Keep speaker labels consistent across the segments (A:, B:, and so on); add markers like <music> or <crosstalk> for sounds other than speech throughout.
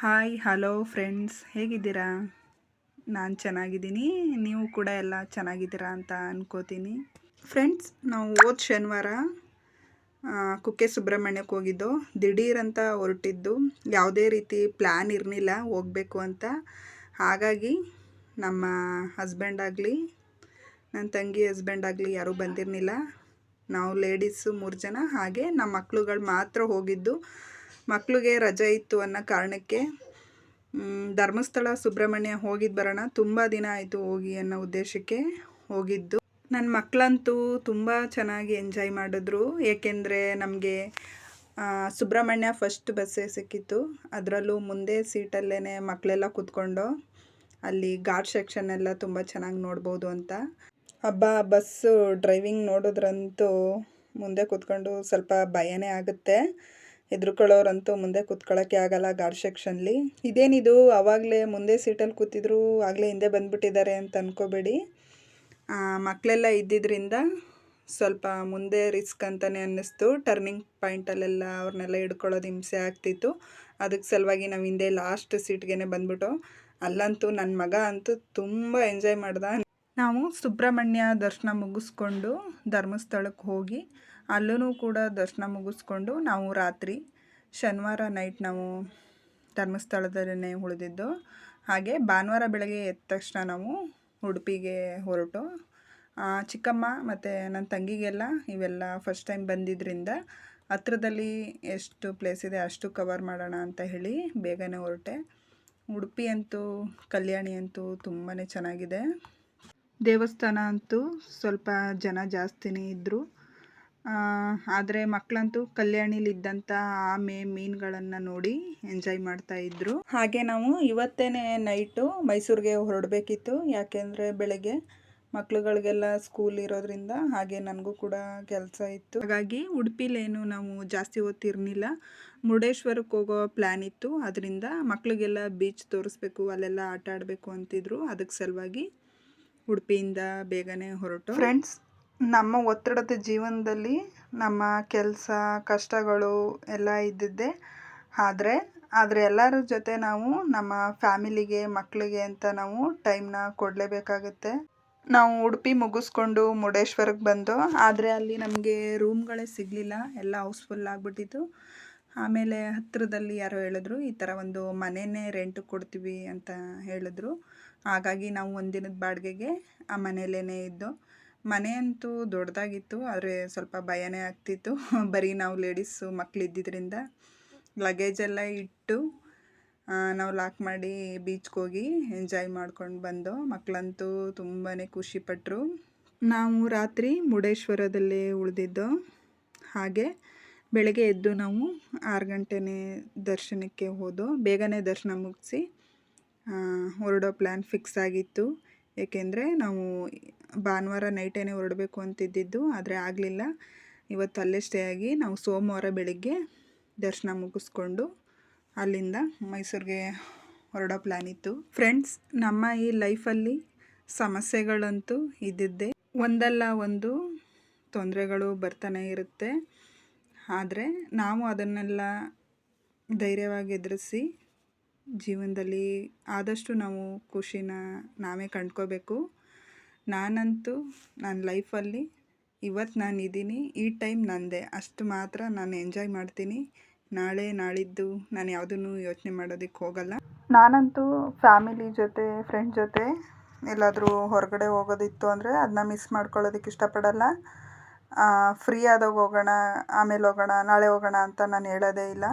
A: Hi, hello friends, ಹೇಗಿದ್ದೀರಾ? ನಾನು ಚೆನ್ನಾಗಿದ್ದೀನಿ. ನೀವು ಕೂಡ ಎಲ್ಲ ಚೆನ್ನಾಗಿದ್ದೀರಾ ಅಂತ ಅನ್ಕೋತೀನಿ. ಫ್ರೆಂಡ್ಸ್, ನಾವು ಹೋದ ಶನಿವಾರ ಕುಕ್ಕೆ ಸುಬ್ರಹ್ಮಣ್ಯಕ್ಕೆ ಹೋಗಿದ್ದು. ದಿಢೀರಂತ ಹೊರಟಿದ್ದು. ಯಾವುದೇ ರೀತಿ ಪ್ಲ್ಯಾನ್ ಇರಲಿಲ್ಲ ಹೋಗಬೇಕು ಅಂತ. ಹಾಗಾಗಿ ನಮ್ಮ ಹಸ್ಬೆಂಡ್ ಆಗಲಿ ನನ್ನ ತಂಗಿ ಹಸ್ಬೆಂಡ್ ಆಗಲಿ ಯಾರೂ ಬಂದಿರಲಿಲ್ಲ ನಾವು ಲೇಡೀಸು ಮೂರು ಜನ, ಹಾಗೆ ನಮ್ಮ ಮಕ್ಕಳುಗಳು ಮಾತ್ರ ಹೋಗಿದ್ದು. ಮಕ್ಳಿಗೆ ರಜೆ ಇತ್ತು ಅನ್ನೋ ಕಾರಣಕ್ಕೆ ಧರ್ಮಸ್ಥಳ ಸುಬ್ರಹ್ಮಣ್ಯ ಹೋಗಿದ್ದು ಬರೋಣ, ತುಂಬ ದಿನ ಆಯಿತು ಹೋಗಿ ಅನ್ನೋ ಉದ್ದೇಶಕ್ಕೆ ಹೋಗಿದ್ದು. ನನ್ನ ಮಕ್ಕಳಂತೂ ತುಂಬ ಚೆನ್ನಾಗಿ ಎಂಜಾಯ್ ಮಾಡಿದ್ರು. ಏಕೆಂದರೆ ನಮಗೆ ಸುಬ್ರಹ್ಮಣ್ಯ ಫಸ್ಟ್ ಬಸ್ಸೇ ಸಿಕ್ಕಿತ್ತು. ಅದರಲ್ಲೂ ಮುಂದೆ ಸೀಟಲ್ಲೇ ಮಕ್ಕಳೆಲ್ಲ ಕೂತ್ಕೊಂಡು ಅಲ್ಲಿ ಘಾಟ್ ಸೆಕ್ಷನ್ ಎಲ್ಲ ತುಂಬ ಚೆನ್ನಾಗಿ ನೋಡ್ಬೋದು ಅಂತ. ಹಬ್ಬ ಬಸ್ಸು ಡ್ರೈವಿಂಗ್ ನೋಡಿದ್ರಂತೂ ಮುಂದೆ ಕೂತ್ಕೊಂಡು ಸ್ವಲ್ಪ ಭಯನೇ ಆಗುತ್ತೆ. ಹೆದರ್ಕೊಳ್ಳೋರಂತೂ ಮುಂದೆ ಕೂತ್ಕೊಳ್ಳೋಕ್ಕೆ ಆಗಲ್ಲ ಗಾರ್ಡ್ ಸೆಕ್ಷನ್ಲಿ ಇದೇನಿದು? ಆವಾಗಲೇ ಮುಂದೆ ಸೀಟಲ್ಲಿ ಕೂತಿದ್ರು, ಆಗಲೇ ಹಿಂದೆ ಬಂದುಬಿಟ್ಟಿದ್ದಾರೆ ಅಂತ ಅಂದ್ಕೋಬೇಡಿ ಮಕ್ಕಳೆಲ್ಲ ಇದ್ದಿದ್ದರಿಂದ ಸ್ವಲ್ಪ ಮುಂದೆ ರಿಸ್ಕ್ ಅಂತಲೇ ಅನ್ನಿಸ್ತು. ಟರ್ನಿಂಗ್ ಪಾಯಿಂಟಲ್ಲೆಲ್ಲ ಅವ್ರನ್ನೆಲ್ಲ ಹಿಡ್ಕೊಳ್ಳೋದು ಹಿಂಸೆ ಆಗ್ತಿತ್ತು. ಅದಕ್ಕೆ ಸಲುವಾಗಿ ನಾವು ಹಿಂದೆ ಲಾಸ್ಟ್ ಸೀಟ್ಗೆ ಬಂದ್ಬಿಟ್ಟು ಅಲ್ಲಂತೂ ನನ್ನ ಮಗ ಅಂತೂ ತುಂಬ ಎಂಜಾಯ್ ಮಾಡ್ದ. ನಾವು ಸುಬ್ರಹ್ಮಣ್ಯ ದರ್ಶನ ಮುಗಿಸ್ಕೊಂಡು ಧರ್ಮಸ್ಥಳಕ್ಕೆ ಹೋಗಿ, ಅಲ್ಲೂ ಕೂಡ ದರ್ಶನ ಮುಗಿಸ್ಕೊಂಡು ನಾವು ರಾತ್ರಿ, ಶನಿವಾರ ನೈಟ್ ನಾವು ಧರ್ಮಸ್ಥಳದಲ್ಲೇ ಉಳಿದಿದ್ದು. ಹಾಗೆ ಭಾನುವಾರ ಬೆಳಗ್ಗೆ ಎದ್ದ ತಕ್ಷಣ ನಾವು ಉಡುಪಿಗೆ ಹೊರಟು. ಚಿಕ್ಕಮ್ಮ ಮತ್ತು ನನ್ನ ತಂಗಿಗೆಲ್ಲ ಇವೆಲ್ಲ ಫಸ್ಟ್ ಟೈಮ್ ಬಂದಿದ್ದರಿಂದ ಹತ್ರದಲ್ಲಿ ಎಷ್ಟು ಪ್ಲೇಸ್ ಇದೆ ಅಷ್ಟು ಕವರ್ ಮಾಡೋಣ ಅಂತ ಹೇಳಿ ಬೇಗನೆ ಹೊರಟೆ. ಉಡುಪಿ ಅಂತೂ, ಕಲ್ಯಾಣಿ ಅಂತೂ ತುಂಬಾ ಚೆನ್ನಾಗಿದೆ. ದೇವಸ್ಥಾನ ಅಂತೂ ಸ್ವಲ್ಪ ಜನ ಜಾಸ್ತಿನೇ ಇದ್ದರು ಆದರೆ ಮಕ್ಕಳಂತೂ ಕಲ್ಯಾಣಿಲಿದ್ದಂಥ ಆಮೆ ಮೀನುಗಳನ್ನು ನೋಡಿ ಎಂಜಾಯ್ ಮಾಡ್ತಾ ಇದ್ದರು ಹಾಗೆ ನಾವು ಇವತ್ತೇನೆ ನೈಟು ಮೈಸೂರಿಗೆ ಹೊರಡಬೇಕಿತ್ತು. ಯಾಕೆಂದರೆ ಬೆಳಗ್ಗೆ ಮಕ್ಳುಗಳಿಗೆಲ್ಲ ಸ್ಕೂಲ್ ಇರೋದ್ರಿಂದ ಹಾಗೆ ನನಗೂ ಕೂಡ ಕೆಲಸ ಇತ್ತು. ಹಾಗಾಗಿ ಉಡುಪಿಲೇನು ನಾವು ಜಾಸ್ತಿ ಹೊತ್ತಿರಲಿಲ್ಲ. ಮುರುಡೇಶ್ವರಕ್ಕೆ ಹೋಗೋ ಪ್ಲ್ಯಾನ್ ಇತ್ತು. ಅದರಿಂದ ಮಕ್ಕಳಿಗೆಲ್ಲ ಬೀಚ್ ತೋರಿಸ್ಬೇಕು, ಅಲ್ಲೆಲ್ಲ ಆಟ ಆಡಬೇಕು ಅಂತಿದ್ರು. ಅದಕ್ಕೆ ಸಲುವಾಗಿ ಉಡುಪಿಯಿಂದ ಬೇಗನೆ ಹೊರಟು? ಫ್ರೆಂಡ್ಸ್ ನಮ್ಮ ಒತ್ತಡದ ಜೀವನದಲ್ಲಿ ನಮ್ಮ ಕೆಲಸ, ಕಷ್ಟಗಳು ಎಲ್ಲ ಇದ್ದಿದ್ದೆ. ಆದರೆ ಆದರೆ ಎಲ್ಲರ ಜೊತೆ ನಾವು, ನಮ್ಮ ಫ್ಯಾಮಿಲಿಗೆ ಮಕ್ಕಳಿಗೆ ಅಂತ ನಾವು ಟೈಮ್ನ ಕೊಡಲೇಬೇಕಾಗುತ್ತೆ. ನಾವು ಉಡುಪಿ ಮುಗಿಸ್ಕೊಂಡು ಮುರುಡೇಶ್ವರಕ್ಕೆ ಬಂದು, ಆದರೆ ಅಲ್ಲಿ ನಮಗೆ ರೂಮ್ಗಳೇ ಸಿಗಲಿಲ್ಲ. ಎಲ್ಲ ಹೌಸ್ಫುಲ್ ಆಗಿಬಿಟ್ಟಿತ್ತು. ಆಮೇಲೆ ಹತ್ತಿರದಲ್ಲಿ ಯಾರೋ ಹೇಳಿದ್ರು, ಈ ಥರ ಒಂದು ಮನೆಯೇ ರೆಂಟ್ ಕೊಡ್ತೀವಿ ಅಂತ ಹೇಳಿದ್ರು. ಹಾಗಾಗಿ ನಾವು ಒಂದಿನದ ಬಾಡಿಗೆಗೆ ಆ ಮನೆಯಲ್ಲೇ ಇದ್ದು ಮನೆ ಅಂತೂ ದೊಡ್ಡದಾಗಿತ್ತು ಆದರೆ ಸ್ವಲ್ಪ ಭಯನೇ ಆಗ್ತಿತ್ತು. <laughs> ಬರೀ ನಾವು ಲೇಡೀಸು ಮಕ್ಳು ಇದ್ದಿದ್ದರಿಂದ ಎಲ್ಲ ಇಟ್ಟು ನಾವು ಲಾಕ್ ಮಾಡಿ ಬೀಚ್ಗೆ ಹೋಗಿ ಎಂಜಾಯ್ ಮಾಡ್ಕೊಂಡು ಬಂದು ಮಕ್ಕಳಂತೂ ತುಂಬಾ ಖುಷಿಪಟ್ಟರು ನಾವು ರಾತ್ರಿ ಮುರುಡೇಶ್ವರದಲ್ಲೇ ಉಳಿದಿದ್ದು, ಹಾಗೆ ಬೆಳಗ್ಗೆ ಎದ್ದು ನಾವು ಆರು ಗಂಟೆನೇ ದರ್ಶನಕ್ಕೆ ಹೋದೋ, ಬೇಗನೆ ದರ್ಶನ ಮುಗಿಸಿ ಹೊರಡೋ ಪ್ಲ್ಯಾನ್ ಫಿಕ್ಸ್ ಆಗಿತ್ತು. ಏಕೆಂದರೆ ನಾವು ಭಾನುವಾರ ನೈಟೇನೆ ಹೊರಡಬೇಕು ಅಂತಿದ್ದಿದ್ದು, ಆದರೆ ಆಗಲಿಲ್ಲ. ಇವತ್ತು ಅಲ್ಲೇ ಸ್ಟೇ ಆಗಿ ನಾವು ಸೋಮವಾರ ಬೆಳಿಗ್ಗೆ ದರ್ಶನ ಮುಗಿಸ್ಕೊಂಡು ಅಲ್ಲಿಂದ ಮೈಸೂರಿಗೆ ಹೊರಡೋ ಪ್ಲ್ಯಾನ್ ಇತ್ತು. ಫ್ರೆಂಡ್ಸ್ ನಮ್ಮ ಈ ಲೈಫಲ್ಲಿ ಸಮಸ್ಯೆಗಳಂತೂ ಇದ್ದಿದ್ದೆ. ಒಂದಲ್ಲ ಒಂದು ತೊಂದರೆಗಳು ಬರ್ತಾನೆ ಇರುತ್ತೆ. ಆದರೆ ನಾವು ಅದನ್ನೆಲ್ಲ ಧೈರ್ಯವಾಗಿ ಎದುರಿಸಿ ಜೀವನದಲ್ಲಿ ಆದಷ್ಟು ನಾವು ಖುಷಿನ ನಾವೇ ಕಂಡ್ಕೋಬೇಕು. ನಾನಂತೂ ನನ್ನ ಲೈಫಲ್ಲಿ ಇವತ್ತು ನಾನು ಇದ್ದೀನಿ, ಈ ಟೈಮ್ ನನ್ನದೇ ಅಷ್ಟು ಮಾತ್ರ ನಾನು ಎಂಜಾಯ್ ಮಾಡ್ತೀನಿ. ನಾಳೆ ನಾಳಿದ್ದು ನಾನು ಯಾವುದನ್ನು ಯೋಚನೆ ಮಾಡೋದಕ್ಕೆ ಹೋಗಲ್ಲ. ನಾನಂತೂ ಫ್ಯಾಮಿಲಿ ಜೊತೆ, ಫ್ರೆಂಡ್ ಜೊತೆ ಎಲ್ಲಾದರೂ ಹೊರಗಡೆ ಹೋಗೋದಿತ್ತು ಅಂದರೆ ಅದನ್ನ ಮಿಸ್ ಮಾಡ್ಕೊಳ್ಳೋದಕ್ಕೆ ಇಷ್ಟಪಡಲ್ಲ. ಫ್ರೀ ಆದಾಗ ಹೋಗೋಣ, ಆಮೇಲೆ ಹೋಗೋಣ, ನಾಳೆ ಹೋಗೋಣ ಅಂತ ನಾನು ಹೇಳೋದೇ ಇಲ್ಲ.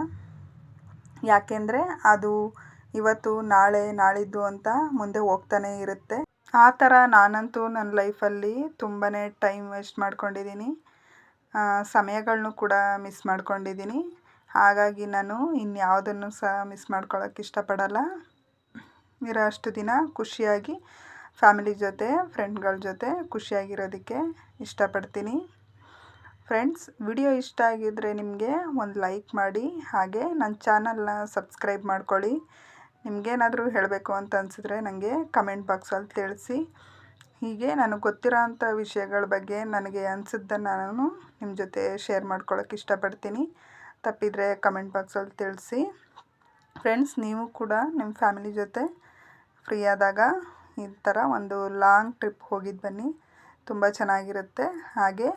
A: ಯಾಕೆಂದರೆ ಅದು ಇವತ್ತು ನಾಳೆ, ನಾಳಿದ್ದು ಅಂತ ಮುಂದೆ ಹೋಗ್ತಾನೆ ಇರುತ್ತೆ. ಆ ಥರ ನಾನಂತೂ ನನ್ನ ಲೈಫಲ್ಲಿ ತುಂಬಾ ಟೈಮ್ ವೇಸ್ಟ್ ಮಾಡ್ಕೊಂಡಿದ್ದೀನಿ. ಸಮಯಗಳನ್ನೂ ಕೂಡ ಮಿಸ್ ಮಾಡ್ಕೊಂಡಿದ್ದೀನಿ. ಹಾಗಾಗಿ ನಾನು ಇನ್ಯಾವುದನ್ನು ಸಹ ಮಿಸ್ ಮಾಡ್ಕೊಳ್ಳೋಕೆ ಇಷ್ಟಪಡಲ್ಲ. ಇರೋ ಅಷ್ಟು ದಿನ ಖುಷಿಯಾಗಿ ಫ್ಯಾಮಿಲಿ ಜೊತೆ, ಫ್ರೆಂಡ್ಗಳ ಜೊತೆ ಖುಷಿಯಾಗಿರೋದಕ್ಕೆ ಇಷ್ಟಪಡ್ತೀನಿ. ಫ್ರೆಂಡ್ಸ್ ವಿಡಿಯೋ ಇಷ್ಟ ಆಗಿದ್ದರೆ ನಿಮಗೆ ಒಂದು ಲೈಕ್ ಮಾಡಿ, ಹಾಗೆ ನನ್ನ ಚಾನಲ್ನ ಸಬ್ಸ್ಕ್ರೈಬ್ ಮಾಡ್ಕೊಳ್ಳಿ. ನಿಮಗೇನಾದರೂ ಹೇಳಬೇಕು ಅಂತ ಅನಿಸಿದ್ರೆ ನನಗೆ ಕಮೆಂಟ್ ಬಾಕ್ಸಲ್ಲಿ ತಿಳಿಸಿ. ಹೀಗೆ ನನಗೆ ಗೊತ್ತಿರೋ ಅಂಥ ವಿಷಯಗಳ ಬಗ್ಗೆ ನನಗೆ ಅನಿಸಿದ್ದನ್ನು ನಾನು ನಿಮ್ಮ ಜೊತೆ ಶೇರ್ ಮಾಡ್ಕೊಳ್ಳೋಕೆ ಇಷ್ಟಪಡ್ತೀನಿ. ತಪ್ಪಿದರೆ ಕಮೆಂಟ್ ಬಾಕ್ಸಲ್ಲಿ ತಿಳಿಸಿ. ಫ್ರೆಂಡ್ಸ್ ನೀವು ಕೂಡ ನಿಮ್ಮ ಫ್ಯಾಮಿಲಿ ಜೊತೆ ಫ್ರೀ ಆದಾಗ ಈ ಥರ ಒಂದು ಲಾಂಗ್ ಟ್ರಿಪ್ ಹೋಗಿದ್ದು ಬನ್ನಿ. ತುಂಬ ಚೆನ್ನಾಗಿರುತ್ತೆ. ಹಾಗೆ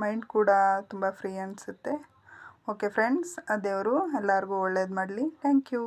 A: ಮೈಂಡ್ ಕೂಡ ತುಂಬ ಫ್ರೀ ಅನಿಸುತ್ತೆ. ಓಕೆ ಫ್ರೆಂಡ್ಸ್ ಆ ದೇವರು ಎಲ್ಲರಿಗೂ ಒಳ್ಳೇದು ಮಾಡಲಿ. Thank you